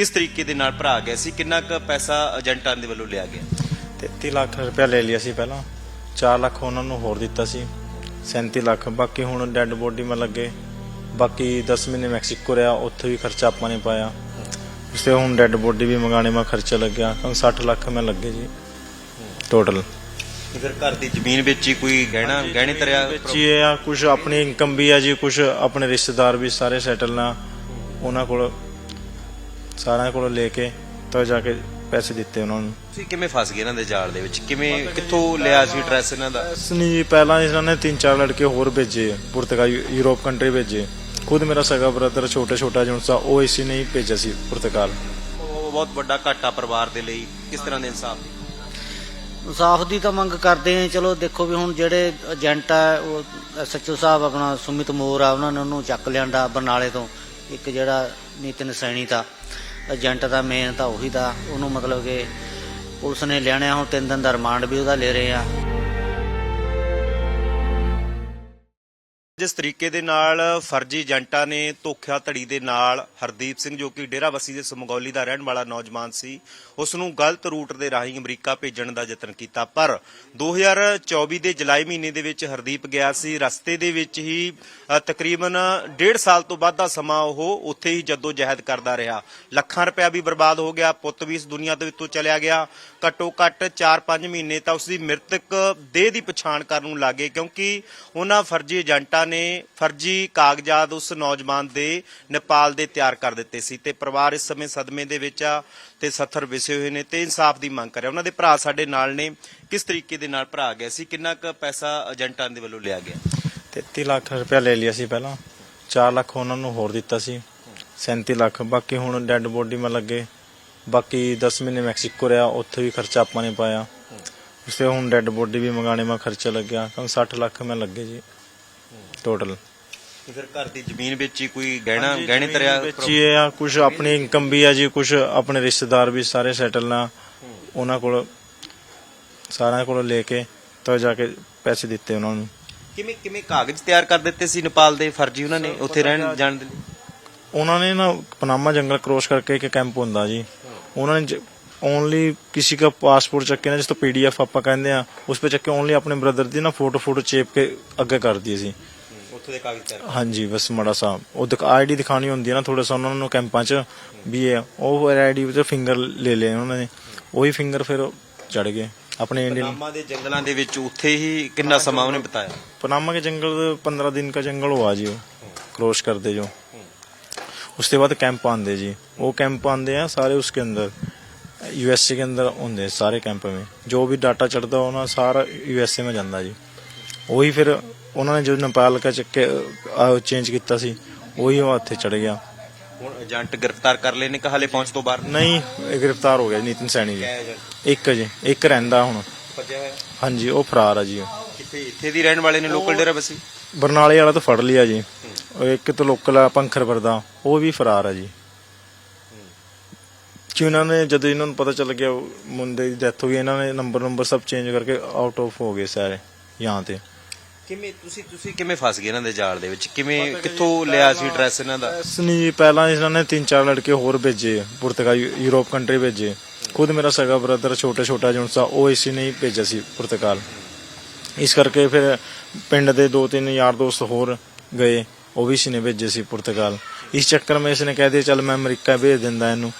ਕਿਸ ਤਰੀਕੇ ਦੇ ਨਾਲ ਭਰਾ ਗਿਆ ਸੀ? ਕਿੰਨਾ ਕੁ ਪੈਸਾ ਏਜੰਟਾਂ ਦੇ ਵੱਲੋਂ ਲਿਆ ਗਿਆ? 33 ਲੱਖ ਰੁਪਇਆ ਲੈ ਲਿਆ ਸੀ ਪਹਿਲਾਂ। 4 ਲੱਖ ਉਹਨਾਂ ਨੂੰ ਹੋਰ ਦਿੱਤਾ ਸੀ। 37 ਲੱਖ। ਬਾਕੀ ਹੁਣ ਡੈੱਡ ਬੋਡੀ ਮੈਂ ਲੱਗੇ। ਬਾਕੀ 10 ਮਹੀਨੇ ਮੈਕਸੀਕੋ ਰਿਹਾ ਉੱਥੇ ਵੀ ਖਰਚਾ ਆਪਾਂ ਨੇ ਪਾਇਆ। ਉਸ ਤੇ ਹੁਣ ਡੈੱਡ ਬੋਡੀ ਵੀ ਮੰਗਾਣੇ ਮਾ ਖਰਚਾ ਲੱਗਿਆ। ਕਿਉਂਕਿ 60 ਲੱਖ ਮੈਂ ਲੱਗੇ ਜੀ। ਟੋਟਲ ਫਿਰ ਘਰ ਦੀ ਜ਼ਮੀਨ ਵਿੱਚ ਹੀ ਕੋਈ ਗਹਿਣਾ ਗਹਿਣੇ ਤਰਿਆ ਵਿੱਚ ਹੀ ਆ ਕੁਝ ਆਪਣੀ ਇਨਕਮ ਵੀ ਆ ਜੀ ਕੁਝ ਆਪਣੇ ਰਿਸ਼ਤੇਦਾਰ ਵੀ ਸਾਰੇ ਸੈਟਲ ਨਾ। ਉਹਨਾਂ ਕੋਲ ਸਾਰਿਆਂ ਕੋਲ ਲੈ ਕੇ ਤਾਂ ਜਾ ਕੇ ਪੈਸੇ ਦਿੱਤੇ ਉਹਨਾਂ ਨੂੰ। ਤੁਸੀਂ ਕਿਵੇਂ ਫਸ ਗਏ ਇਹਨਾਂ ਦੇ ਜਾਲ ਦੇ ਵਿੱਚ? ਕਿਵੇਂ ਕਿੱਥੋਂ ਲਿਆ ਸੀ ਐਡਰੈਸ ਇਹਨਾਂ ਦਾ? ਇਸ ਨਹੀਂ ਪਹਿਲਾਂ ਇਹਨਾਂ ਨੇ ਤਿੰਨ ਚਾਰ ਲੜਕੇ ਹੋਰ ਭੇਜੇ ਪੁਰਤਗਾਲ ਯੂਰਪ ਕੰਟਰੀ ਭੇਜੇ। ਖੁਦ ਮੇਰਾ ਸਗਾ ਬ੍ਰਦਰ ਛੋਟਾ ਛੋਟਾ ਜਿਹਾ ਸਾ ਉਹ ਇਸੇ ਨੇ ਹੀ ਭੇਜਿਆ ਸੀ ਪੁਰਤਗਾਲ। ਉਹ ਬਹੁਤ ਵੱਡਾ ਘਾਟਾ ਪਰਿਵਾਰ ਦੇ ਲਈ ਕਿਸ ਤਰ੍ਹਾਂ ਦੇ ਇਨਸਾਫ ਦੀ? ਇਨਸਾਫ ਦੀ ਤਾਂ ਮੰਗ ਕਰਦੇ ਆ ਚਲੋ ਦੇਖੋ ਵੀ ਹੁਣ ਜਿਹੜੇ ਏਜੰਟ ਆ ਉਹ ਐਸਐਚਓ ਸਾਹਿਬ ਆਪਣਾ ਸੁਮਿਤ ਮੋਰ ਆ ਉਹਨਾਂ ਨੇ ਉਹਨੂੰ ਚੱਕ ਲਿਆਂਦਾ ਬਰਨਾਲੇ ਤੋਂ ਇੱਕ ਜਿਹੜਾ ਨਿਤਿਨ ਸੈਣੀ ਦਾ। ਏਜੰਟ ਦਾ ਮੇਨ ਤਾਂ ਉਹੀ ਦਾ। ਉਹਨੂੰ ਮਤਲਬ ਕਿ ਪੁਲਿਸ ਨੇ ਲਿਆਣਿਆ ਹੁਣ ਤਿੰਨ ਦਿਨ ਦਾ ਰਿਮਾਂਡ ਵੀ ਉਹਦਾ ਲੈ ਰਹੇ ਆ। ਜਿਸ ਤਰੀਕੇ ਦੇ ਨਾਲ ਫਰਜ਼ੀ ਏਜੰਟਾਂ ਨੇ ਧੋਖਿਆ ਧੜੀ ਦੇ ਨਾਲ ਹਰਦੀਪ ਸਿੰਘ, ਜੋ ਕਿ ਡੇਰਾਬੱਸੀ ਦੇ ਸਮਗੌਲੀ ਦਾ ਰਹਿਣ ਵਾਲਾ ਨੌਜਵਾਨ ਸੀ, ਉਸ ਨੂੰ ਗਲਤ ਰੂਟ ਦੇ ਰਾਹੀਂ ਅਮਰੀਕਾ ਭੇਜਣ ਦਾ ਯਤਨ ਕੀਤਾ। ਪਰ 2024 ਦੇ ਜੁਲਾਈ ਮਹੀਨੇ ਦੇ ਵਿੱਚ ਹਰਦੀਪ ਗਿਆ ਸੀ। ਰਸਤੇ ਦੇ ਵਿੱਚ ਹੀ ਤਕਰੀਬਨ ਡੇਢ ਸਾਲ ਤੋਂ ਵੱਧ ਦਾ ਸਮਾਂ ਉਹ ਉੱਥੇ ਹੀ ਜੱਦੋ ਜਹਿਦ ਕਰਦਾ ਰਿਹਾ। ਲੱਖਾਂ ਰੁਪਇਆ ਵੀ ਬਰਬਾਦ ਹੋ ਗਿਆ। ਪੁੱਤ ਵੀ ਇਸ ਦੁਨੀਆ ਦੇ ਵਿੱਚੋਂ ਚਲਿਆ ਗਿਆ। ਘੱਟੋ ਘੱਟ 4-5 ਮਹੀਨੇ ਤਾਂ ਉਸ ਦੀ ਮ੍ਰਿਤਕ ਦੇਹ ਦੀ ਪਛਾਣ ਕਰਨ ਨੂੰ ਲੱਗੇ, ਕਿਉਂਕਿ ਉਹਨਾਂ ਫਰਜ਼ੀ ਏਜੰਟਾਂ ਨੇ ਫਰਜ਼ੀ ਕਾਗਜ਼ਾਤ ਉਸ ਨੌਜਵਾਨ ਦੇ ਨੇਪਾਲ ਦੇ ਤਿਆਰ ਕਰ ਦਿੱਤੇ ਸੀ ਤੇ ਪਰਿਵਾਰ ਇਸ ਸਮੇਂ ਸਦਮੇ ਦੇ ਵਿੱਚ ਆ ਤੇ ਸੱਥਰ ਵਿਸੇ ਹੋਏ ਨੇ ਤੇ ਇਨਸਾਫ ਦੀ ਮੰਗ ਕਰ ਰਿਹਾ। ਉਹਨਾਂ ਦੇ ਭਰਾ ਸਾਡੇ ਨਾਲ ਨੇ। ਕਿਸ ਤਰੀਕੇ ਦੇ ਨਾਲ ਭਰਾ ਗਿਆ ਸੀ? ਕਿੰਨਾ ਕੁ ਪੈਸਾ ਏਜੰਟਾਂ ਦੇ ਵੱਲੋਂ ਲਿਆ ਗਿਆ? 33 ਲੱਖ ਰੁਪਇਆ ਲੈ ਲਿਆ ਸੀ ਪਹਿਲਾਂ। 4 ਲੱਖ ਉਹਨਾਂ ਨੂੰ ਹੋਰ ਦਿੱਤਾ ਸੀ। 37 ਲੱਖ। ਬਾਕੀ ਹੁਣ ਡੈੱਡ ਬੋਡੀ ਮੈਂ ਲੱਗੇ ਬਾਕੀ 10 ਮਹੀਨੇ ਮੈਕਸੀਕੋ ਰਿਹਾ, ਉੱਥੇ ਵੀ ਖਰਚਾ ਆਪਾਂ ਨੇ ਪਾਇਆ। ਉਸ ਹੁਣ ਡੈੱਡ ਬੋਡੀ ਵੀ ਮੰਗਾਣੇ ਮਾ ਖਰਚਾ ਲੱਗਿਆ। ਕਿਉਂਕਿ 60 ਲੱਖ ਮੈਂ ਲੱਗੇ ਜੀ। ਟੋਟਲ ਫਿਰ ਘਰ ਦੀ ਜ਼ਮੀਨ ਵਿੱਚ ਹੀ ਕੋਈ ਗਹਿਣਾ ਗਹਿਣੇ ਤਰਿਆ ਵੇਚੀਏ ਆ ਕੁਝ ਆਪਣੀ ਇਨਕਮ ਵੀ ਆ ਜੀ ਕੁਝ ਆਪਣੇ ਰਿਸ਼ਤੇਦਾਰ ਵੀ ਸਾਰੇ ਸੈਟਲ ਨਾ। ਉਹਨਾਂ ਕੋਲ ਸਾਰਿਆਂ ਕੋਲ ਲੈ ਕੇ ਤਾਂ ਜਾ ਕੇ ਪੈਸੇ ਦਿੱਤੇ ਉਹਨਾਂ ਨੂੰ। ਕਿਵੇਂ ਕਿਵੇਂ ਕਾਗਜ਼ ਤਿਆਰ ਕਰ ਦਿੱਤੇ ਸੀ ਨੇਪਾਲ ਦੇ ਫਰਜੀ ਉਹਨਾਂ ਨੇ ਉੱਥੇ ਰਹਿਣ ਜਾਣ ਦੇ ਉਹਨਾਂ ਨੇ ਨਾ ਪਨਾਮਾ ਜੰਗਲ ਕ੍ਰੋਸ ਕਰਕੇ ਇੱਕ ਕੈਂਪ ਹੁੰਦਾ ਜੀ। ਉਹਨਾਂ ਨੇ ਓਨਲੀ ਕਿਸੇ ਦਾ ਪਾਸਪੋਰਟ ਚੱਕ ਕੇ ਨਾ ਜਿਸ ਤੋਂ ਪੀਡੀਐਫ ਆਪਾਂ ਕਹਿੰਦੇ ਆ ਉਸ ਪੇ ਚੱਕ ਕੇ ਓਨਲੀ ਆਪਣੇ ਬ੍ਰਦਰ ਦੀ ਨਾ ਫੋਟੋ ਫੋਟੋ ਚੇਪ ਕੇ ਅੱਗੇ ਕਰ ਦਿੱਤੀ ਸੀ। ਉੱਥੇ ਦੇ ਕਾਗਜ਼ ਤਿਆਰ ਹਾਂਜੀ ਬਸ ਮੜਾ ਸਾ ਉਹ ਦਿਖ ਆਈਡੀ ਦਿਖਾਣੀ ਹੁੰਦੀ ਹੈ ਨਾ ਥੋੜਾ ਸਾ ਉਹਨਾਂ ਨੂੰ ਕੈਂਪਾਂ 'ਚ ਵੀ ਇਹ ਉਹ ਆਈਡੀ ਵਿੱਚ ਫਿੰਗਰ ਲੈ ਲਏ ਉਹਨਾਂ ਨੇ ਉਹੀ ਫਿੰਗਰ ਫਿਰ ਚੜ ਗਏ ਆਪਣੇ ਇੰਡੀਅਨ ਨਾਮਾ ਦੇ ਜੰਗਲਾਂ ਦੇ ਵਿੱਚ ਉੱਥੇ ਹੀ ਕਿੰਨਾ ਸਮਾਂ ਉਹਨੇ ਬਿਤਾਇਆ पनामा के जंगल पंद्रह दिन का जंगल हुआ जी वो क्रॉस करते जो उसके बाद कैंप आंदे जी वो कैंप आंदे हैं सारे उसके अंदर यूएसए के अंदर होंगे सारे कैंप में जो भी डाटा चढ़ता हो ना सारा यूएसए में जाता जी वही फिर ਉਹਨਾਂ ਨੇ ਜੋ ਨੇਪਾਲਕਾ ਚੱਕੇ ਆ ਚੇਂਜ ਕੀਤਾ ਸੀ ਉਹੀ ਉਹ ਹੱਥੇ ਚੜ ਗਿਆ। ਹੁਣ ਏਜੰਟ ਗ੍ਰਿਫਤਾਰ ਕਰ ਲਏ ਨੇ ਕਿ ਪਹੁੰਚ ਤੋਂ ਬਾਹਰ? ਨਹੀਂ ਇਹ ਗ੍ਰਿਫਤਾਰ ਹੋ ਗਿਆ ਜੀ ਨਿਤਨ ਸੈਣੀ ਜੀ। ਇੱਕ ਜੀ ਇੱਕ ਰਹਿੰਦਾ ਹੁਣ। ਹਾਂਜੀ ਉਹ ਫਰਾਰ ਆ ਜੀ। ਇੱਥੇ ਦੀ ਰਹਿਣ ਵਾਲੇ ਨੇ ਲੋਕਲ ਡੇਰਾ ਬਸੀ? ਬਰਨਾਲੇ ਵਾਲਾ ਤਾਂ ਫੜ ਲਿਆ ਜੀ। ਉਹ ਇੱਕ ਤਾਂ ਲੋਕਲ ਆ ਪੰਖਰ ਵਰਦਾ ਉਹ ਵੀ ਫਰਾਰ ਆ ਜੀ। ਕਿ ਉਹਨਾਂ ਨੇ ਜਦੋਂ ਇਹਨਾਂ ਨੂੰ ਪਤਾ ਚੱਲ ਗਿਆ ਮੁੰਡੇ ਦੀ ਡੈਥ ਹੋ ਗਈ ਇਹਨਾਂ ਨੇ ਨੰਬਰ ਨੰਬਰ ਸਭ ਚੇਂਜ ਕਰਕੇ ਆਊਟ ਆਫ ਹੋ ਗਏ ਸਾਰੇ ਯਹਾਂ ਤੇ। ਕਿਵੇਂ ਤੁਸੀਂ ਤੁਸੀਂ ਕਿਵੇਂ ਫਸ ਗਏ ਇਹਨਾਂ ਦੇ ਜਾਲ ਦੇ ਵਿੱਚ? ਕਿਵੇਂ ਕਿੱਥੋਂ ਲਿਆ ਸੀ ਐਡਰੈਸ ਇਹਨਾਂ ਦਾ? ਇਸ ਨਹੀਂ ਪਹਿਲਾਂ ਇਹਨਾਂ ਨੇ ਤਿੰਨ ਚਾਰ ਲੜਕੇ ਹੋਰ ਭੇਜੇ ਪੁਰਤਗਾਲ ਯੂਰਪ ਕੰਟਰੀ ਭੇਜੇ। ਖੁਦ ਮੇਰਾ ਸਗਾ ਬ੍ਰਦਰ ਛੋਟਾ ਛੋਟਾ ਜਿਹਾ ਸਾ ਉਹ ਇਸੇ ਨੇ ਹੀ ਭੇਜਿਆ ਸੀ ਪੁਰਤਗਾਲ। ਇਸ ਕਰਕੇ ਫਿਰ ਪਿੰਡ ਦੇ ਦੋ ਤਿੰਨ ਯਾਰ ਦੋਸਤ ਹੋਰ ਗਏ ਉਹ ਵੀ ਇਸਨੇ ਭੇਜੇ ਸੀ ਪੁਰਤਗਾਲ। ਇਸ ਚੱਕਰ ਮੈਂ ਇਸਨੇ ਕਹਿ ਦਿਆ ਚੱਲ ਮੈਂ ਅਮਰੀਕਾ ਭੇਜ ਦਿੰਦਾ ਇਹਨੂੰ।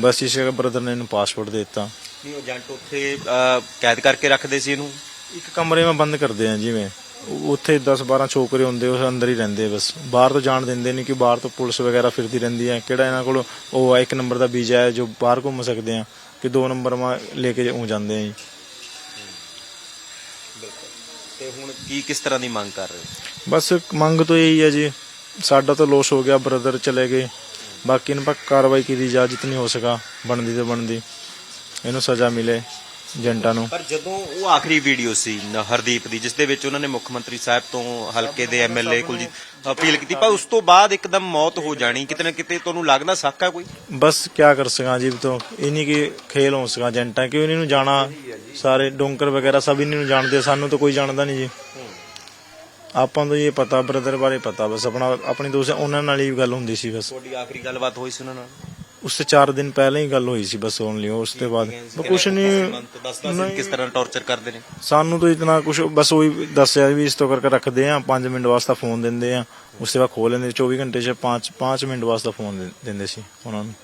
ਬਸ ਇਸ ਬ੍ਰਦਰ ਨੇ ਇਹਨੂੰ ਪਾਸਪੋਰਟ ਦੇ ਦਿੱਤਾ। ਨਹੀਂ ਏਜੰਟ ਉੱਥੇ ਅਹ, ਕੈਦ ਕਰਕੇ ਰੱਖਦੇ ਸੀ ਇਹਨੂੰ? ਇੱਕ ਕਮਰੇ ਮੈਂ ਬੰਦ ਕਰਦੇ ਆ ਜਿਵੇਂ। ਉੱਥੇ 10 12 ਛੋਕਰੇ ਹੁੰਦੇ ਉਸ ਅੰਦਰ ਹੀ ਰਹਿੰਦੇ ਬਸ। ਬਾਹਰ ਤੋਂ ਜਾਣ ਦਿੰਦੇ ਨਹੀਂ ਕਿ ਬਾਹਰ ਤੋਂ ਪੁਲਿਸ ਵਗੈਰਾ ਫਿਰਦੀ ਰਹਿੰਦੀ ਹੈ ਕਿਹੜਾ ਇਹਨਾਂ ਕੋਲ ਉਹ ਆ ਇੱਕ ਨੰਬਰ ਦਾ ਵੀਜ਼ਾ ਹੈ ਜੋ ਬਾਹਰ ਘੁੰਮ ਸਕਦੇ ਆ ਕਿ ਦੋ ਨੰਬਰ ਮਾ ਲੈ ਕੇ ਉਹ ਜਾਂਦੇ ਆ ਜੀ। ਤੇ ਹੁਣ ਕੀ ਕਿਸ ਤਰ੍ਹਾਂ ਦੀ ਮੰਗ ਕਰ ਰਹੇ ਹੋ? ਬਸ ਮੰਗ ਤਾਂ ਇਹੀ ਹੈ ਜੀ। ਸਾਡਾ ਤਾਂ ਲੋਸ ਹੋ ਗਿਆ ਬ੍ਰਦਰ ਚਲੇ ਗਏ। ਬਾਕੀ ਇਹਨਾਂ ਪਰ ਕਾਰਵਾਈ ਕੀਤੀ ਜਾ ਜਿਤਨੀ ਹੋ ਸਕਾ ਬਣਦੀ ਤੇ ਬਣਦੀ। ਇਹਨੂੰ ਸਜ਼ਾ ਮਿਲੇ। ਏਜੰਟਾਂ ਨੂੰ। ਪਰ ਜਦੋਂ ਉਹ ਆਖਰੀ ਵੀਡੀਓ ਸੀ ਨ- ਹਰਦੀਪ ਦੀ ਜਿਸ ਦੇ ਵਿੱਚ ਉਹਨਾਂ ਨੇ ਮੁੱਖ ਮੰਤਰੀ ਸਾਹਿਬ ਤੋਂ ਹਲਕੇ ਦੇ ਐਮਐਲਏ ਕੁਲਜੀਤ ਅਪੀਲ ਕੀਤੀ ਪਰ ਉਸ ਤੋਂ ਬਾਅਦ ਇੱਕਦਮ ਮੌਤ ਹੋ ਜਾਣੀ। ਕਿਤੇ ਨਾ ਕਿਤੇ ਤੁਹਾਨੂੰ ਲੱਗਦਾ ਸ਼ੱਕ ਹੈ ਕੋਈ? ਬਸ ਕੀ ਕਰ ਸਕਾਂ ਜੀ ਤੋਂ ਇਨੀ ਕੀ ਖੇਲ ਹੋ ਸਕਾਂ ਏਜੰਟਾਂ ਕਿ ਇਹਨਾਂ ਨੂੰ ਜਾਣਾ? ਸਾਰੇ ਡੋਂਕਰ ਵਗੈਰਾ ਸਭ ਇਹਨਾਂ ਨੂੰ ਜਾਣਦੇ ਸਾਨੂੰ ਤਾਂ ਕੋਈ ਜਾਣਦਾ ਨਹੀਂ ਜੀ। ਆਪਾਂ ਨੂੰ ਤਾਂ ਇਹ ਪਤਾ ਬ੍ਰਦਰ ਬਾਰੇ ਪਤਾ ਬਸ ਆਪਣਾ ਆਪਣੀ ਦੋਸਤ ਉਹਨਾਂ ਨਾਲ ਹੀ ਗੱਲ ਹੁੰਦੀ ਸੀ ਬਸ। ਤੁਹਾਡੀ ਆਖਰੀ ਗੱਲਬਾਤ ਹੋਈ ਸੀ ਉਹਨਾਂ ਨਾਲ? 4 ਦਿਨ ਪਹਿਲਾਂ ਹੀ ਗੱਲ ਹੋਈ ਸੀ ਬਸ ਓਨਲੀ ਉਸ ਤੋਂ ਬਾਅਦ। ਕੁਛ ਨਹੀਂ ਕਿਸ ਤਰ੍ਹਾਂ ਟੌਰਚਰ ਕਰਦੇ ਨੇ। ਸਾਨੂੰ ਤਾਂ ਇਤਨਾ ਕੁਛ ਬਸ ਉਹੀ ਦੱਸਿਆ ਵੀ ਇਸ ਤੋਂ ਕਰਕੇ ਰੱਖਦੇ ਆ 5 ਮਿੰਟ ਵਾਸਤੇ ਫੋਨ ਦਿੰਦੇ ਆ ਉਸ ਤੋਂ ਬਾਅਦ ਖੋਲ ਲੈਂਦੇ 24 ਘੰਟੇ 'ਚ 5 5 ਮਿੰਟ ਵਾਸਤੇ ਫੋਨ ਦਿੰਦੇ ਸੀ ਉਹਨਾਂ ਨੂੰ।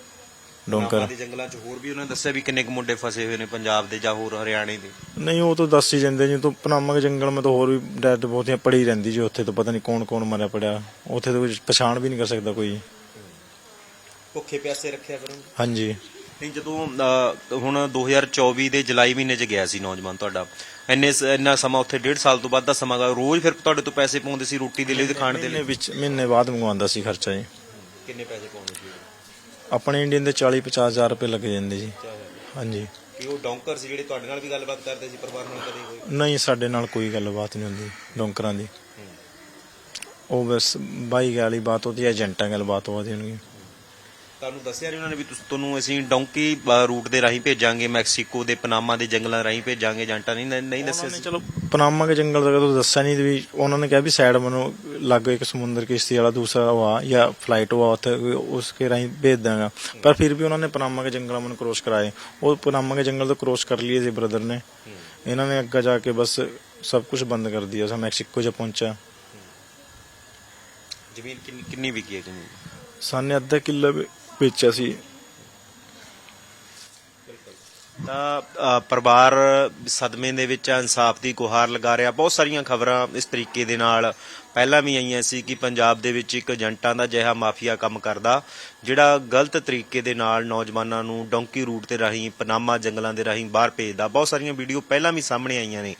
ਡੋਂਕਰ ਦੇ ਜੰਗਲਾਂ 'ਚ ਹੋਰ ਵੀ ਉਹਨਾਂ ਨੇ ਦੱਸਿਆ ਵੀ ਕਿੰਨੇ ਕੁ ਮੁੰਡੇ ਫਸੇ ਹੋਏ ਨੇ ਪੰਜਾਬ ਦੇ ਜਾਂ ਹੋਰ ਹਰਿਆਣੇ ਦੇ। ਨਹੀਂ ਉਹ ਤਾਂ ਦੱਸ ਹੀ ਜਾਂਦੇ ਜੀ ਤੋਂ ਪਨਾਮਾ ਦੇ ਜੰਗਲ ਮੈਂ ਤਾਂ ਹੋਰ ਵੀ ਡੈਡ ਬਹੁਤੀਆਂ ਪੜੀ ਰਹਿੰਦੀ ਜੀ ਉੱਥੇ ਤਾਂ ਪਤਾ ਨਹੀਂ ਕੌਣ ਕੌਣ ਮਰਿਆ ਪੜਿਆ ਉੱਥੇ ਤਾਂ ਕੋਈ ਪਛਾਣ ਵੀ ਨਹੀਂ ਕਰ ਸਕਦਾ ਕੋਈ। ਭੁੱਖੇ ਪਿਆਸੇ ਰੱਖਿਆ ਕਰੋ ਹਾਂਜੀ। ਨਹੀਂ ਜਦੋਂ ਅਹ, ਹੁਣ 2024 ਦੇ ਜੁਲਾਈ ਮਹੀਨੇ 'ਚ ਗਿਆ ਸੀ ਨੌਜਵਾਨ ਤੁਹਾਡਾ। ਇੰਨੇ ਸ- ਇੰਨਾ ਸਮਾਂ ਉੱਥੇ ਡੇਢ ਸਾਲ ਤੋਂ ਬਾਅਦ ਦਾ ਸਮਾਂ ਗਾ। ਰੋਜ਼ ਫਿਰ ਤੁਹਾਡੇ ਤੋਂ ਪੈਸੇ ਪਾਉਂਦੇ ਸੀ ਰੋਟੀ ਦੇ ਲਈ ਤੇ ਖਾਣ ਦੇ ਮਹੀਨੇ ਲਈ? ਵਿੱਚ ਮਹੀਨੇ ਬਾਅਦ ਮੰਗਵਾਉਂਦਾ ਸੀ ਖਰਚਾ ਜੀ। ਕਿੰਨੇ ਪੈਸੇ ਪਾਉਂਦੇ ਸੀ? ਆਪਣੇ ਇੰਡੀਅਨ ਦੇ 40 50 ਹਜ਼ਾਰ ਰੁਪਏ ਲੱਗ ਜਾਂਦੇ ਜੀ। ਹਾਂਜੀ। ਕਿ ਉਹ ਡੌਂਕਰ ਸੀ ਜਿਹੜੇ ਤੁਹਾਡੇ ਨਾਲ ਵੀ ਗੱਲਬਾਤ ਕਰਦੇ ਸੀ ਪਰਿਵਾਰ ਨਾਲ ਕਦੇ ਕੋਈ? ਨਹੀਂ ਸਾਡੇ ਨਾਲ ਕੋਈ ਗੱਲਬਾਤ ਨਹੀਂ ਹੁੰਦੀ ਡੋਂਕਰਾਂ ਦੀ। ਉਹ ਬਸ ਬਾਈ ਵਾਲੀ ਬਾਤ ਹੁੰਦੀ ਹੈ ਏਜੰਟਾਂ ਗੱਲ ਬਾਤ ਹੁੰਦੀ ਤੁਹਾਨੂੰ ਦੱਸਿਆ ਨਹੀਂ ਉਹਨਾਂ ਨੇ ਵੀ ਤੁਸੀਂ- ਤੁਹਾਨੂੰ ਅਸੀਂ ਡੌਂਕੀ ਰੂਟ ਦੇ ਰਾਹੀਂ ਭੇਜਾਂਗੇ ਮੈਕਸੀਕੋ ਦੇ ਪਨਾਮਾ ਦੇ ਜੰਗਲਾਂ ਰਾਹੀਂ ਭੇਜਾਂਗੇ ਜੰਟਾ ਨਹੀਂ ਨਹੀਂ ਦੱਸਿਆ ਸੀ। ਚਲੋ ਪਨਾਮਾ ਕੇ ਜੰਗਲ ਦਾ ਕਦੋਂ ਦੱਸਿਆ ਨਹੀਂ ਵੀ ਉਹਨਾਂ ਨੇ ਕਿਹਾ ਵੀ ਸਾਈਡ ਮਨੋ ਲਾਗੋ ਇੱਕ ਸਮੁੰਦਰ ਕਿਸ਼ਤੀ ਵਾਲਾ ਦੂਸਰਾ ਵਾ ਜਾਂ ਫਲਾਈਟ ਵਾ ਉੱਥੇ ਉਸ ਕੇ ਰਾਹੀਂ ਭੇਜ ਦਾਂਗਾ। ਪਰ ਫਿਰ ਵੀ ਉਹਨਾਂ ਨੇ ਪਨਾਮਾ ਕੇ ਜੰਗਲ ਮਨ ਕ੍ਰੋਸ ਕਰਾਏ। ਉਹ ਪਨਾਮਾ ਕੇ ਜੰਗਲ ਤੋਂ ਕ੍ਰੋਸ ਕਰ ਲਈਏ ਸੀ ਬ੍ਰਦਰ ਨੇ। ਇਹਨਾਂ ਨੇ ਅੱਗਾ ਜਾ ਕੇ ਬਸ ਸਭ ਕੁਝ ਬੰਦ ਕਰ ਦਿਆ ਸਾ ਮੈਕਸੀਕੋ ਜਾ ਪਹੁੰਚਾ ਜ਼ਮੀਨ ਕਿੰਨੀ ਕਿੰਨੀ ਵਿਕੀ ਹੈ ਜ਼ਮੀਨ? ਸਾਨੇ ਅੱਧਾ ਕਿੱਲਾ ਵੀ- ਵੇਚਿਆ ਸੀ ਤਾਂ ਅ, ਪਰਿਵਾਰ ਸਦਮੇ ਦੇ ਵਿੱਚ ਆ, ਇਨਸਾਫ ਦੀ ਗੁਹਾਰ ਲਗਾ ਰਿਹਾ। ਬਹੁਤ ਸਾਰੀਆਂ ਖਬਰਾਂ ਇਸ ਤਰੀਕੇ ਦੇ ਨਾਲ ਪਹਿਲਾਂ ਵੀ ਆਈਆਂ ਸੀ ਕਿ ਪੰਜਾਬ ਦੇ ਵਿੱਚ ਇੱਕ ਏਜੰਟਾਂ ਦਾ ਜਿਹਾ ਮਾਫੀਆ ਕੰਮ ਕਰਦਾ ਜਿਹੜਾ ਗਲਤ ਤਰੀਕੇ ਦੇ ਨਾਲ ਨੌਜਵਾਨਾਂ ਨੂੰ ਡੌਂਕੀ ਰੂਟ ਤੇ ਰਾਹੀਂ ਪਨਾਮਾ ਜੰਗਲਾਂ ਦੇ ਰਾਹੀਂ ਬਾਹਰ ਭੇਜਦਾ। ਬਹੁਤ ਸਾਰੀਆਂ ਵੀਡੀਓ ਪਹਿਲਾਂ ਵੀ ਸਾਹਮਣੇ ਆਈਆਂ ਨੇ।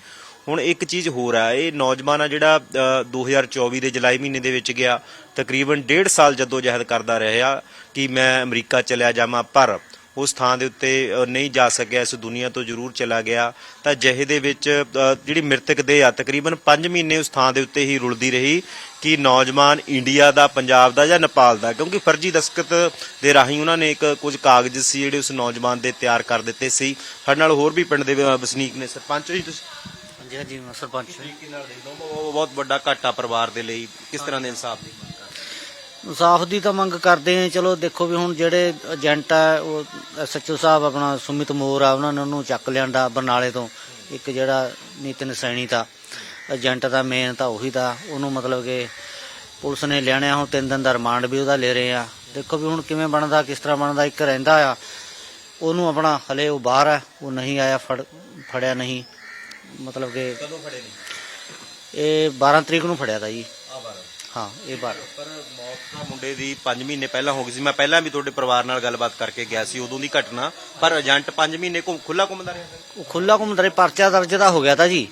ਹੁਣ ਇੱਕ ਚੀਜ਼ ਹੋਰ ਆ ਇਹ ਨੌਜਵਾਨ ਆ ਜਿਹੜਾ ਅ, 2024 ਦੇ ਜੁਲਾਈ ਮਹੀਨੇ ਦੇ ਵਿੱਚ ਗਿਆ ਤਕਰੀਬਨ 1.5 ਸਾਲ ਜਦੋਂ ਜਹਿਦ ਕਰਦਾ ਰਿਹਾ ਕਿ ਮੈਂ ਅਮਰੀਕਾ ਚਲਿਆ ਜਾਵਾਂ ਪਰ ਉਸ ਥਾਂ ਦੇ ਉੱਤੇ ਨਹੀਂ ਜਾ ਸਕਿਆ ਇਸ ਦੁਨੀਆ ਤੋਂ ਜ਼ਰੂਰ ਚਲਾ ਗਿਆ। ਤਾਂ ਜਿਹੇ ਦੇ ਵਿੱਚ ਜਿਹੜੀ ਮ੍ਰਿਤਕ ਦੇ ਆ ਤਕਰੀਬਨ 5 ਮਹੀਨੇ ਉਸ ਥਾਂ ਦੇ ਉੱਤੇ ਹੀ ਰੁਲਦੀ ਰਹੀ ਕਿ ਨੌਜਵਾਨ ਇੰਡੀਆ ਦਾ ਪੰਜਾਬ ਦਾ ਜਾਂ ਨੇਪਾਲ ਦਾ ਕਿਉਂਕਿ ਫਰਜ਼ੀ ਦਸਤਖਤ ਦੇ ਰਾਹੀਂ ਉਹਨਾਂ ਨੇ ਇੱਕ ਕੁਝ ਕਾਗਜ਼ ਸੀ ਜਿਹੜੇ ਉਸ ਨੌਜਵਾਨ ਦੇ ਤਿਆਰ ਕਰ ਦਿੱਤੇ ਸੀ। ਸਾਡੇ ਨਾਲ ਹੋਰ ਵੀ ਪਿੰਡ ਦੇ ਵਸਨੀਕ ਨੇ। ਸਰਪੰਚ ਜੀ ਤੁਸੀਂ ਹਾਂਜੀ ਹਾਂਜੀ ਮੈਂ ਸਰਪੰਚ ਤਰੀਕੇ ਨਾਲ ਦੇਖ ਲਓ ਉਹ ਬਹੁਤ ਵੱਡਾ ਘਾਟਾ ਪਰਿਵਾਰ ਦੇ ਲਈ ਕਿਸ ਤਰ੍ਹਾਂ ਦੇ ਇਨਸਾਫ ਦੀ ਮੰਗ ਕਰਦੇ ਇਨਸਾਫ ਦੀ ਤਾਂ ਮੰਗ ਕਰਦੇ ਆ ਚਲੋ ਦੇਖੋ ਵੀ ਹੁਣ ਜਿਹੜੇ ਏਜੰਟ ਆ ਉਹ ਐਸਐਚਓ ਸਾਹਿਬ ਆਪਣਾ ਸੁਮਿਤ ਮੋਰ ਆ ਉਹਨਾਂ ਨੇ ਉਹਨੂੰ ਚੱਕ ਲਿਆਂਦਾ ਬਰਨਾਲੇ ਤੋਂ। ਇੱਕ ਜਿਹੜਾ ਨਿਤਨ ਸੈਣੀ ਦਾ ਏਜੰਟ ਦਾ ਮੇਨ ਤਾਂ ਉਹੀ ਦਾ। ਉਹਨੂੰ ਮਤਲਬ ਕਿ ਪੁਲਿਸ ਨੇ ਲਿਆਣਿਆ ਹੁਣ ਤਿੰਨ ਦਿਨ ਦਾ ਰਿਮਾਂਡ ਵੀ ਉਹਦਾ ਲੈ ਰਹੇ ਆ। ਦੇਖੋ ਵੀ ਹੁਣ ਕਿਵੇਂ ਬਣਦਾ ਕਿਸ ਤਰ੍ਹਾਂ ਬਣਦਾ ਇੱਕ ਰਹਿੰਦਾ ਆ। ਉਹਨੂੰ ਆਪਣਾ ਹਲੇ ਉਹ ਬਾਹਰ ਆ ਉਹ ਨਹੀਂ ਆਇਆ ਫੜ ਫੜਿਆ ਨਹੀਂ। ਮਤਲਬ ਕਿ ਕਦੋਂ ਫੜੇ ਨੇ ਇਹ 12 ਤਰੀਕ ਨੂੰ ਫੜਿਆ ਤਾ ਜੀ। ਆ ਬਾਰ। ਹਾਂ ਇਹ 12 ਪਰ ਮੌਤ ਦਾ ਮੁੰਡੇ ਦੀ 5 ਮਹੀਨੇ ਪਹਿਲਾਂ ਹੋ ਗਈ ਸੀ। ਮੈਂ ਪਹਿਲਾਂ ਵੀ ਤੁਹਾਡੇ ਪਰਿਵਾਰ ਨਾਲ ਗੱਲਬਾਤ ਕਰਕੇ ਗਿਆ ਸੀ ਉਦੋਂ ਦੀ ਘਟਨਾ। ਪਰ ਏਜੰਟ 5 ਮਹੀਨੇ ਘੁੰਮ ਖੁੱਲਾ ਘੁੰਮਦਾ ਰਿਹਾ? ਉਹ ਖੁੱਲਾ ਘੁੰਮਦਾ ਰਿਹਾ ਪਰਚਾ ਦਰਜ ਤਾਂ ਹੋ ਗਿਆ ਤਾਂ ਜੀ।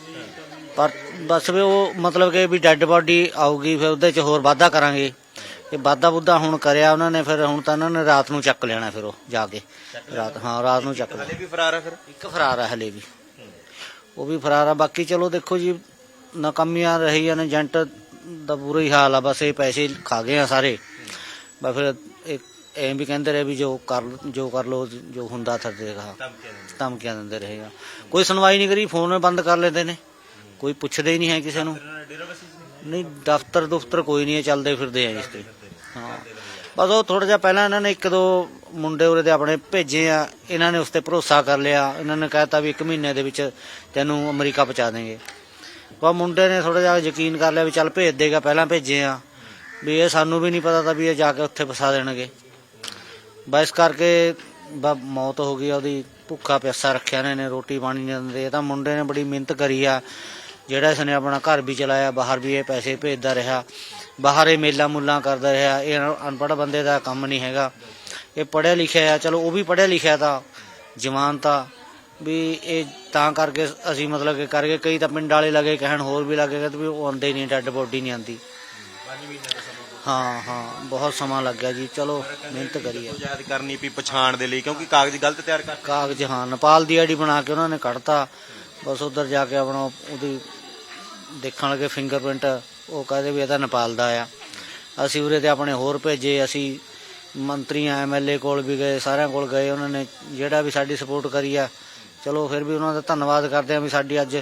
ਪਰ ਬਸ ਵੀ ਉਹ ਮਤਲਬ ਕਿ ਵੀ ਡੈੱਡ ਬਾਡੀ ਆਊਗੀ ਫਿਰ ਉਹਦੇ ਚ ਹੋਰ ਵਾਧਾ ਕਰਾਂਗੇ। ਇਹ ਵਾਧਾ ਬੁੱਧਾ ਹੁਣ ਕਰਿਆ ਉਹਨਾਂ ਨੇ ਫਿਰ ਹੁਣ ਤਾਂ ਉਹਨਾਂ ਨੇ ਰਾਤ ਨੂੰ ਚੱਕ ਲੈਣਾ ਫਿਰ ਉਹ ਜਾ ਕੇ। ਰਾਤ ਹਾਂ ਰਾਤ ਨੂੰ ਚੱਕ ਲੈਣਾ। ਹਲੇ ਵੀ ਫਰਾਰ ਆ ਫਿਰ? ਇੱਕ ਫਰਾਰ ਹੈ ਹਲੇ ਵੀ। ਉਹ ਵੀ ਫਰਾਰ ਆ। ਬਾਕੀ ਚਲੋ ਦੇਖੋ ਜੀ ਨਾਕਾਮੀਆਂ ਰਹੀਆਂ ਨੇ ਏਜੰਟ ਦਾ ਬੁਰਾ ਹੀ ਹਾਲ ਆ। ਬਸ ਇਹ ਪੈਸੇ ਖਾ ਗਏ ਆ ਸਾਰੇ। ਬਸ ਫਿਰ ਇੱਕ ਐਂ ਵੀ ਕਹਿੰਦੇ ਰਹੇ ਵੀ ਜੋ ਕਰ ਜੋ ਕਰ ਲੋ ਜੋ ਹੁੰਦਾ ਥੱਦੇਗਾ ਧਮਕੀਆਂ ਦਿੰਦੇ ਰਹੇਗਾ ਕੋਈ ਸੁਣਵਾਈ ਨਹੀਂ ਕਰੀ ਫੋਨ ਬੰਦ ਕਰ ਲੈਂਦੇ ਨੇ। ਕੋਈ ਪੁੱਛਦੇ ਹੀ ਨਹੀਂ ਹੈ ਕਿਸੇ ਨੂੰ। ਨਹੀਂ ਦਫ਼ਤਰ ਦੁਫਤਰ ਕੋਈ ਨਹੀਂ ਹੈ ਚੱਲਦੇ ਫਿਰਦੇ ਆ ਇਸ ਤੇ। ਹਾਂ। ਬਸ ਉਹ ਥੋੜਾ ਜਿਹਾ ਪਹਿਲਾਂ ਇਹਨਾਂ ਨੇ ਇੱਕ ਦੋ ਮੁੰਡੇ ਉਰੇ ਦੇ ਆਪਣੇ ਭੇਜੇ ਆ, ਇਹਨਾਂ ਨੇ ਉਸ ਤੇ ਭਰੋਸਾ ਕਰ ਲਿਆ, ਇਹਨਾਂ ਨੇ ਕਹਿਤਾ ਵੀ ਇੱਕ ਮਹੀਨੇ ਦੇ ਵਿੱਚ ਤੈਨੂੰ ਅਮਰੀਕਾ ਪਹੁੰਚਾ ਦੇਂਗੇ ਬਾ ਮੁੰਡੇ ਨੇ ਥੋੜਾ ਜਿਹਾ ਯਕੀਨ ਕਰ ਲਿਆ ਵੀ ਚੱਲ ਭੇਜ ਦੇਗਾ ਪਹਿਲਾਂ ਭੇਜੇ ਆ, ਵੀ ਇਹ ਸਾਨੂੰ ਵੀ ਨਹੀਂ ਪਤਾ ਤਾਂ ਵੀ ਇਹ ਜਾ ਕੇ ਉੱਥੇ ਫਸਾ ਦੇਣਗੇ। ਬਸ ਇਸ ਕਰਕੇ ਬਾ ਮੌਤ ਹੋ ਗਈ ਆ ਉਹਦੀ ਭੁੱਖਾ ਪਿਆਸਾ ਰੱਖਿਆ ਨੇ ਨੇ ਰੋਟੀ ਪਾਣੀ ਨਹੀਂ ਦਿੰਦੇ। ਇਹ ਤਾਂ ਮੁੰਡੇ ਨੇ ਬੜੀ ਮਿਹਨਤ ਕਰੀ ਆ, ਜਿਹੜਾ ਇਸਨੇ ਆਪਣਾ ਘਰ ਵੀ ਚਲਾਇਆ, ਬਾਹਰ ਵੀ ਇਹ ਪੈਸੇ ਭੇਜਦਾ ਰਿਹਾ। ਬਾਹਰ ਮੇਲਾ ਮੁੱਲਾ ਕਰਦਾ ਰਿਹਾ ਇਹ ਅਨਪੜ੍ਹ ਬੰਦੇ ਦਾ ਕੰਮ ਨਹੀਂ ਹੈਗਾ। ਇਹ ਪੜ੍ਹਿਆ ਲਿਖਿਆ ਆ ਚਲੋ ਉਹ ਵੀ ਪੜ੍ਹਿਆ ਲਿਖਿਆ ਤਾਂ ਜਵਾਨ ਤਾਂ ਵੀ ਇਹ ਤਾਂ ਕਰਕੇ ਅਸੀਂ ਮਤਲਬ ਕਿ ਕਰਕੇ ਕਈ ਤਾਂ ਪਿੰਡ ਵਾਲੇ ਲੱਗੇ ਕਹਿਣ ਹੋਰ ਵੀ ਲੱਗੇ ਵੀ ਉਹ ਆਉਂਦੇ ਹੀ ਨਹੀਂ ਡੈੱਡ ਬੋਡੀ ਨਹੀਂ ਆਂਦੀ ਹਾਂ ਹਾਂ ਬਹੁਤ ਸਮਾਂ ਲੱਗ ਗਿਆ ਜੀ ਚਲੋ ਮਿਹਨਤ ਕਰੀ ਆ ਯਾਦ ਕਰਨੀ ਵੀ ਪਛਾਣ ਦੇ ਲਈ ਕਿਉਂਕਿ ਕਾਗਜ਼ ਗਲਤ ਤਿਆਰ ਕਰ ਕਾਗਜ਼ ਹਾਂ ਨੇਪਾਲ ਦੀ ਆਈਡੀ ਬਣਾ ਕੇ ਉਹਨਾਂ ਨੇ ਕੱਢਤਾ। ਬਸ ਉਧਰ ਜਾ ਕੇ ਆਪਣਾ ਉਹਦੀ ਦੇਖਣ ਲੱਗੇ ਫਿੰਗਰਪ੍ਰਿੰਟ ਉਹ ਕਹਦੇ ਵੀ ਇਹ ਤਾਂ ਨੇਪਾਲ ਦਾ ਆ। ਅਸੀਂ ਉਰੇ ਤੇ ਆਪਣੇ ਹੋਰ ਭੇਜੇ, ਅਸੀਂ ਮੰਤਰੀਆਂ ਐਮਐਲਏ ਕੋਲ ਵੀ ਗਏ, ਸਾਰਿਆਂ ਕੋਲ ਗਏ, ਉਹਨਾਂ ਨੇ ਜਿਹੜਾ ਵੀ ਸਾਡੀ ਸਪੋਰਟ ਕਰੀ ਆ। ਚਲੋ ਫਿਰ ਵੀ ਉਹਨਾਂ ਦਾ ਧੰਨਵਾਦ ਕਰਦੇ ਆ ਵੀ ਸਾਡੀ ਅੱਜ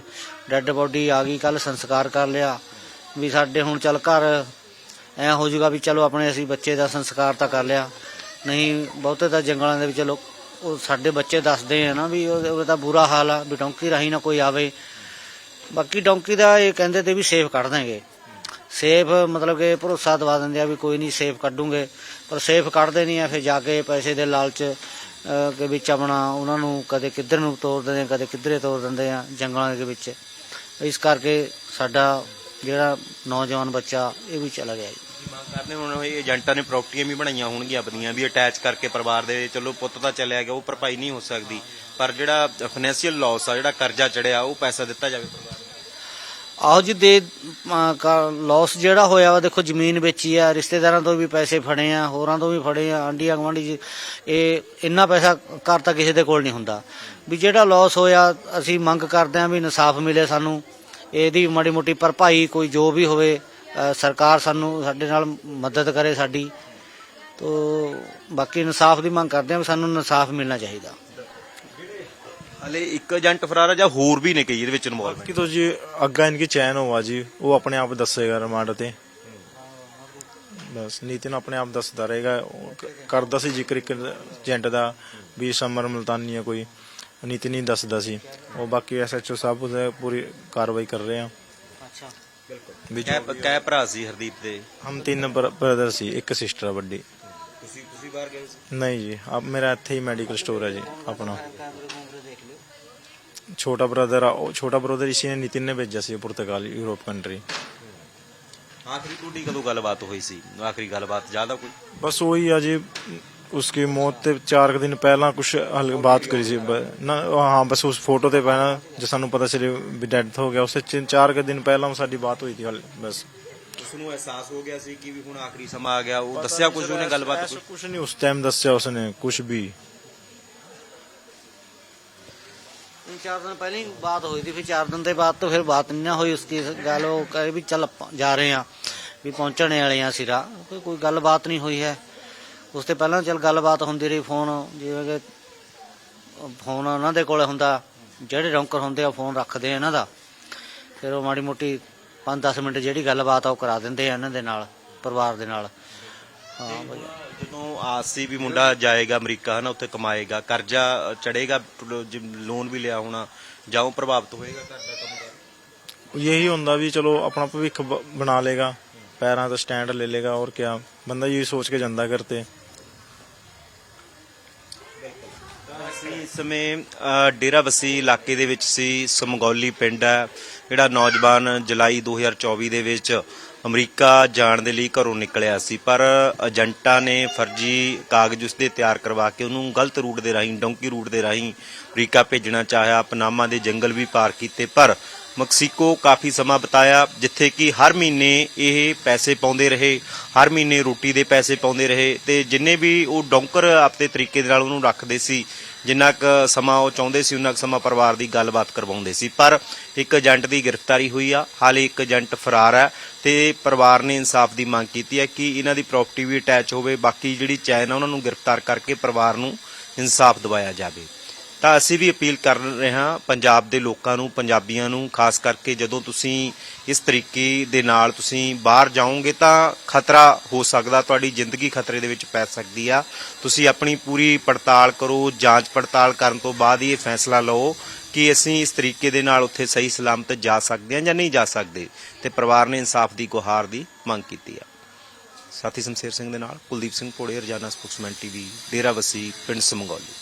ਡੈੱਡ ਬੋਡੀ ਆ ਗਈ ਕੱਲ ਸੰਸਕਾਰ ਕਰ ਲਿਆ। ਵੀ ਸਾਡੇ ਹੁਣ ਚੱਲ ਘਰ ਐ ਹੋ ਜਾਊਗਾ ਵੀ ਚਲੋ ਆਪਣੇ ਅਸੀਂ ਬੱਚੇ ਦਾ ਸੰਸਕਾਰ ਤਾਂ ਕਰ ਲਿਆ। ਨਹੀਂ, ਬਹੁਤੇ ਤਾਂ ਜੰਗਲਾਂ ਦੇ ਵਿੱਚ ਲੋਕ ਉਹ ਸਾਡੇ ਬੱਚੇ ਦੱਸਦੇ ਆ ਨਾ ਵੀ ਉਹਦੇ ਉਹਦਾ ਬੁਰਾ ਹਾਲ ਆ, ਵੀ ਡੌਂਕੀ ਰਾਹੀਂ ਨਾ ਕੋਈ ਆਵੇ। ਬਾਕੀ ਡੌਂਕੀ ਦਾ ਇਹ ਕਹਿੰਦੇ ਤੇ ਵੀ ਸੇਫ ਕੱਢ ਦਾਂਗੇ ਸੇਫ, ਮਤਲਬ ਕਿ ਭਰੋਸਾ ਦਵਾ ਦਿੰਦੇ ਆ ਵੀ ਕੋਈ ਨਹੀਂ ਸੇਫ ਕੱਢੂਗੇ। ਪਰ ਸੇਫ ਕੱਢਦੇ ਨਹੀਂ ਆ, ਫਿਰ ਜਾ ਕੇ ਪੈਸੇ ਦੇ ਲਾਲਚ ਦੇ ਵਿੱਚ ਆਪਣਾ ਉਹਨਾਂ ਨੂੰ ਕਦੇ ਕਿੱਧਰ ਨੂੰ ਤੋਰ ਦਿੰਦੇ ਆ, ਕਦੇ ਕਿੱਧਰੇ ਤੋਰ ਦਿੰਦੇ ਆ ਜੰਗਲਾਂ ਦੇ ਵਿੱਚ। ਇਸ ਕਰਕੇ ਸਾਡਾ ਜਿਹੜਾ ਨੌਜਵਾਨ ਬੱਚਾ, ਇਹ ਵੀ ਚਲਾ ਗਿਆ ਜੀ। ਮੰਗ ਕਰਦੇ ਹੁਣ ਇਹ ਏਜੰਟਾਂ ਨੇ ਪ੍ਰਾਪਰਟੀਆਂ ਵੀ ਬਣਾਈਆਂ ਹੋਣਗੀਆਂ ਆਪਣੀਆਂ, ਵੀ ਅਟੈਚ ਕਰਕੇ ਪਰਿਵਾਰ ਦੇ, ਚਲੋ ਪੁੱਤ ਤਾਂ ਚਲਿਆ ਗਿਆ, ਉਹ ਭਰਪਾਈ ਨਹੀਂ ਹੋ ਸਕਦੀ। ਪਰ ਜਿਹੜਾ ਫਾਈਨੈਂਸ਼ੀਅਲ ਲਾਸ ਆ, ਜਿਹੜਾ ਕਰਜ਼ਾ ਚੜਿਆ, ਉਹ ਪੈਸਾ ਦਿੱਤਾ ਜਾਵੇ ਪਰਿਵਾਰ ਨੂੰ। ਆਹੋ ਜੀ, ਦੇ ਲਾਸ ਜਿਹੜਾ ਹੋਇਆ ਵਾ, ਦੇਖੋ ਜ਼ਮੀਨ ਵੇਚੀ ਆ, ਰਿਸ਼ਤੇਦਾਰਾਂ ਤੋਂ ਵੀ ਪੈਸੇ ਫੜੇ ਆ, ਹੋਰਾਂ ਤੋਂ ਵੀ ਫੜੇ ਆ ਆਂਡੀਆਂ ਗਵਾਂਢੀ ਇਹ ਇੰਨਾ ਪੈਸਾ ਘਰ ਤਾਂ ਕਿਸੇ ਦੇ ਕੋਲ ਨਹੀਂ ਹੁੰਦਾ। ਵੀ ਜਿਹੜਾ ਲਾਸ ਹੋਇਆ, ਅਸੀਂ ਮੰਗ ਕਰਦੇ ਆ ਵੀ ਇਨਸਾਫ ਮਿਲੇ ਸਾਨੂੰ, ਇਹਦੀ ਮਾੜੀ ਮੋਟੀ ਭਰਪਾਈ ਕੋਈ ਜੋ ਵੀ ਹੋਵੇ ਸਰਕਾਰ ਸਾਨੂੰ, ਸਾਡੇ ਨਾਲ ਮਦਦ ਕਰੇ ਸਾਡੀ। ਤੋ, ਬਾਕੀ ਇਨਸਾਫ ਦੀ ਮੰਗ ਕਰਦੇ ਆ ਵੀ ਸਾਨੂੰ ਇਨਸਾਫ ਮਿਲਣਾ ਚਾਹੀਦਾ। ਹਲੇ ਇੱਕ ਏਜੰਟ ਫਰਾਰ ਆ ਜਾਂ ਹੋਰ ਵੀ ਨੇ ਕਈ ਇਹਦੇ ਵਿੱਚ ਇਨਵੋਲਵ ਕਿ ਤੋ ਜੀ ਅੱਗਾ ਇਨकी ਚੈਨ ਹੋਵਾ ਜੀ ਉਹ ਆਪਣੇ ਆਪ ਦੱਸੇਗਾ ਰਿਮਾਂਡ ਤੇ। ਬਸ ਨੀਤਿਨ ਆਪਣੇ ਆਪ ਦੱਸਦਾ ਰਹੇਗਾ ਉਹ ਕ- ਕਰਦਾ ਸੀ ਜ਼ਿਕਰ ਇੱਕ ਏਜੰਟ ਦਾ ਵੀ ਸਮਰ ਮਲਤਾਨੀ ਹੈ ਕੋਈ ਨੀਤਿਨ ਹੀ ਦੱਸਦਾ ਸੀ। ਉਹ ਬਾਕੀ ਐਸਐਚਓ ਸਾਹਿਬ ਉਹਦੇ ਪੂਰੀ ਕਾਰਵਾਈ ਕਰ ਰਹੇ ਆ। ਅੱਛਾ। ਵੀ ਕੈ ਕੈ ਭਰਾ ਸੀ ਹਰਦੀਪ ਦੇ? ਹਮ ਤਿੰਨ ਬ੍ਰਦਰ ਸੀ ਇੱਕ ਸਿਸਟਰ ਵੱਡੀ। ਤੁਸੀਂ ਤੁਸੀਂ ਬਾਹਰ ਗਏ ਸੀ? ਨਹੀਂ ਜੀ ਆਪ ਮੇਰਾ ਇੱਥੇ ਹੀ ਮੈਡੀਕਲ ਸਟੋਰ ਹੈ ਜੀ ਆਪਣਾ। ਛੋਟਾ ਬ੍ਰਦਰ ਆ ਉਹ ਛੋਟਾ ਬ੍ਰਦਰ ਇਸੀ ਨੇ ਨਿਤਿਨ ਨੇ ਭੇਜਿਆ ਸੀ ਪੁਰਤਗਾਲ ਯੂਰਪ ਕੰਟਰੀ ਆਖਰੀ ਤੁਹਾਡੀ ਕਦੋਂ ਗੱਲਬਾਤ ਹੋਈ ਸੀ? ਆਖਰੀ ਗੱਲਬਾਤ ਜ਼ਿਆਦਾ ਕੋਈ? ਬਸ ਉਹੀ ਆ ਜੀ ਉਸकी ਮੌਤ ਤੇ 4 ਦਿਨ ਪਹਿਲਾਂ ਕੁਝ ਹਲ ਬਾਤ ਕਰੀ ਸੀ ਨਾ ਹਾਂ ਬਸ ਉਸ ਫੋਟੋ ਤੇ ਪਹਿਲਾਂ ਜੇ ਸਾਨੂੰ ਪਤਾ ਚੱਲਿਆ ਵੀ ਡੈਥ ਹੋ ਗਿਆ ਉਸੇ 4 ਦਿਨ ਪਹਿਲਾਂ ਸਾਡੀ ਬਾਤ ਹੋਈ ਸੀ ਹਲ ਬਸ। ਉਸ ਨੂੰ ਅਹਿਸਾਸ ਹੋ ਗਿਆ ਸੀ ਕਿ ਵੀ ਹੁਣ ਆਖਰੀ ਸਮਾਂ ਆ ਗਿਆ ਉਹ ਦੱਸਿਆ ਕੁਝ ਉਹਨੇ ਗੱਲਬਾਤ ਕੁਝ ਨਹੀਂ ਉਸ ਟਾਈਮ ਦੱਸਿਆ ਉਸਨੇ ਕੁਝ ਵੀ। ਤਿੰਨ ਚਾਰ ਦਿਨ ਪਹਿਲਾਂ ਹੀ ਬਾਤ ਹੋਈ ਸੀ, ਫਿਰ ਚਾਰ ਦਿਨ ਦੇ ਬਾਅਦ ਤੋਂ ਫਿਰ ਬਾਤ ਨਹੀਂ ਨਾ ਹੋਈ ਉਸकी ਗੱਲ ਉਹ ਕਹੇ ਵੀ ਚੱਲ ਆਪਾਂ ਜਾ ਰਹੇ ਆ ਵੀ ਪਹੁੰਚਣੇ ਵਾਲੇ ਆ ਸਿਰਾ। ਕੋਈ ਕੋਈ ਗੱਲਬਾਤ ਨਹੀਂ ਹੋਈ ਹੈ। ਉਸ ਤੇ ਪਹਿਲਾਂ ਚੱਲ ਗੱਲਬਾਤ ਹੁੰਦੀ ਰਹੀ ਫੋਨ, ਜਿਵੇਂ ਕਿ ਫੋਨ ਉਹਨਾਂ ਦੇ ਕੋਲੇ ਹੁੰਦਾ, ਜਿਹੜੇ ਰੌਂਕਰ ਹੁੰਦੇ ਆ ਫੋਨ ਰੱਖਦੇ ਆ ਇਹਨਾਂ ਦਾ। ਫਿਰ ਉਹ ਮਾੜੀ ਮੋਟੀ 5-10 ਮਿੰਟ ਜਿਹੜੀ ਗੱਲਬਾਤ ਆ ਉਹ ਕਰਾ ਦਿੰਦੇ ਆ ਇਹਨਾਂ ਦੇ ਨਾਲ, ਪਰਿਵਾਰ ਦੇ ਨਾਲ। ਹਾਂ, ਬਈ। ਜਦੋਂ ਆਸ ਸੀ ਵੀ ਮੁੰਡਾ ਜਾਏਗਾ ਅਮਰੀਕਾ ਹਨਾ ਉੱਥੇ ਕਮਾਏਗਾ ਕਰਜ਼ਾ ਚੜੇਗਾ ਲੋਨ ਵੀ ਲਿਆ ਹੋਣਾ ਜਾਂ ਉਹ ਪ੍ਰਭਾਵਿਤ ਹੋਏਗਾ ਘਰ ਦਾ ਕੰਮ ਯਹੀ ਹੁੰਦਾ ਵੀ ਚਲੋ ਆਪਣਾ ਭਵਿੱਖ ਬ- ਬਣਾ ਲੇਗਾ ਪੈਰਾਂ ਤੇ ਸਟੈਂਡ ਲੈ ਲੇਗਾ ਔਰ ਕਿਆ ਬੰਦਾ ਯਹੀ ਸੋਚ ਕੇ ਜਾਂਦਾ ਕਰਤੇ ਅਸੀਂ ਇਸ ਸਮੇਂ ਅ, ਡੇਰਾ ਬੱਸੀ ਇਲਾਕੇ ਦੇ ਵਿੱਚ ਸੀ ਸਮਗੌਲੀ ਪਿੰਡ ਹੈ ਜਿਹੜਾ ਨੌਜਵਾਨ ਜੁਲਾਈ 2024 ਦੇ ਵਿੱਚ ਅਮਰੀਕਾ ਜਾਣ ਦੇ ਲਈ ਘਰੋਂ ਨਿਕਲਿਆ ਸੀ, ਪਰ ਏਜੰਟਾਂ ਨੇ ਫਰਜ਼ੀ ਕਾਗਜ਼ ਉਸਦੇ ਤਿਆਰ ਕਰਵਾ ਕੇ ਉਹਨੂੰ ਗਲਤ ਰੂਟ ਦੇ ਰਾਹੀਂ, ਡੋਂਕੀ ਰੂਟ ਦੇ ਰਾਹੀਂ ਅਮਰੀਕਾ ਭੇਜਣਾ ਚਾਹਿਆ। ਪਨਾਮਾ ਦੇ ਜੰਗਲ ਵੀ ਪਾਰ ਕੀਤੇ, ਪਰ ਮੈਕਸੀਕੋ ਕਾਫੀ ਸਮਾਂ ਬਤਾਇਆ, ਜਿੱਥੇ ਕਿ ਹਰ ਮਹੀਨੇ ਇਹ ਪੈਸੇ ਪਾਉਂਦੇ ਰਹੇ, ਹਰ ਮਹੀਨੇ ਰੋਟੀ ਦੇ ਪੈਸੇ ਪਾਉਂਦੇ ਰਹੇ ਤੇ ਜਿੰਨੇ ਵੀ ਉਹ ਡੌਂਕਰ ਆਪਣੇ ਤਰੀਕੇ ਦੇ ਨਾਲ ਉਹਨੂੰ ਰੱਖਦੇ ਸੀ ਜਿੰਨਾ ਕੁ ਸਮਾਂ ਉਹ ਚਾਹੁੰਦੇ ਸੀ ਉਹਨਾਂ ਕੁ ਸਮਾਂ ਪਰਿਵਾਰ ਦੀ ਗੱਲਬਾਤ ਕਰਵਾਉਂਦੇ ਸੀ। ਪਰ ਇੱਕ ਏਜੰਟ ਦੀ ਗ੍ਰਿਫਤਾਰੀ ਹੋਈ ਆ। ਹਾਲੇ ਇੱਕ ਏਜੰਟ ਫਰਾਰ ਹੈ ਤੇ ਪਰਿਵਾਰ ਨੇ ਇਨਸਾਫ ਦੀ ਮੰਗ ਕੀਤੀ ਹੈ ਕਿ ਇਹਨਾਂ ਦੀ ਪ੍ਰਾਪਰਟੀ ਵੀ ਅਟੈਚ ਹੋਵੇ। ਬਾਕੀ ਜਿਹੜੀ ਚੈਨ ਆ, ਉਹਨਾਂ ਨੂੰ ਗ੍ਰਿਫਤਾਰ ਕਰਕੇ ਪਰਿਵਾਰ ਨੂੰ ਇਨਸਾਫ ਦਿਵਾਇਆ ਜਾਵੇ। ਤਾਂ ਅਸੀਂ ਵੀ ਅਪੀਲ ਕਰ ਰਹੇ ਹਾਂ ਪੰਜਾਬ ਦੇ ਲੋਕਾਂ ਨੂੰ, ਪੰਜਾਬੀਆਂ ਨੂੰ, ਖਾਸ ਕਰਕੇ ਜਦੋਂ ਤੁਸੀਂ ਇਸ ਤਰੀਕੇ ਦੇ ਨਾਲ ਤੁਸੀਂ ਬਾਹਰ ਜਾਓਗੇ ਤਾਂ ਖਤਰਾ ਹੋ ਸਕਦਾ, ਤੁਹਾਡੀ ਜ਼ਿੰਦਗੀ ਖਤਰੇ ਦੇ ਵਿੱਚ ਪੈ ਸਕਦੀ ਆ। ਤੁਸੀਂ ਆਪਣੀ ਪੂਰੀ ਪੜਤਾਲ ਕਰੋ, ਜਾਂਚ ਪੜਤਾਲ ਕਰਨ ਤੋਂ ਬਾਅਦ ਹੀ ਇਹ ਫੈਸਲਾ ਲਓ ਕਿ ਅਸੀਂ ਇਸ ਤਰੀਕੇ ਦੇ ਨਾਲ ਉੱਥੇ ਸਹੀ ਸਲਾਮਤ ਜਾ ਸਕਦੇ ਹਾਂ ਜਾਂ ਨਹੀਂ ਜਾ ਸਕਦੇ। ਤੇ ਪਰਿਵਾਰ ਨੇ ਇਨਸਾਫ ਦੀ ਗੁਹਾਰ ਦੀ ਮੰਗ ਕੀਤੀ ਆ। ਸਾਥੀ ਸ਼ਮਸ਼ੇਰ ਸਿੰਘ ਦੇ ਨਾਲ ਕੁਲਦੀਪ ਸਿੰਘ ਪੋੜੇ ਰਜਾਨਾ ਸਪੋਕਸਮੈਨ ਟੀਵੀ, ਡੇਰਾ ਵਸੀ, ਪਿੰਡ ਸਮਗੌਲੀ।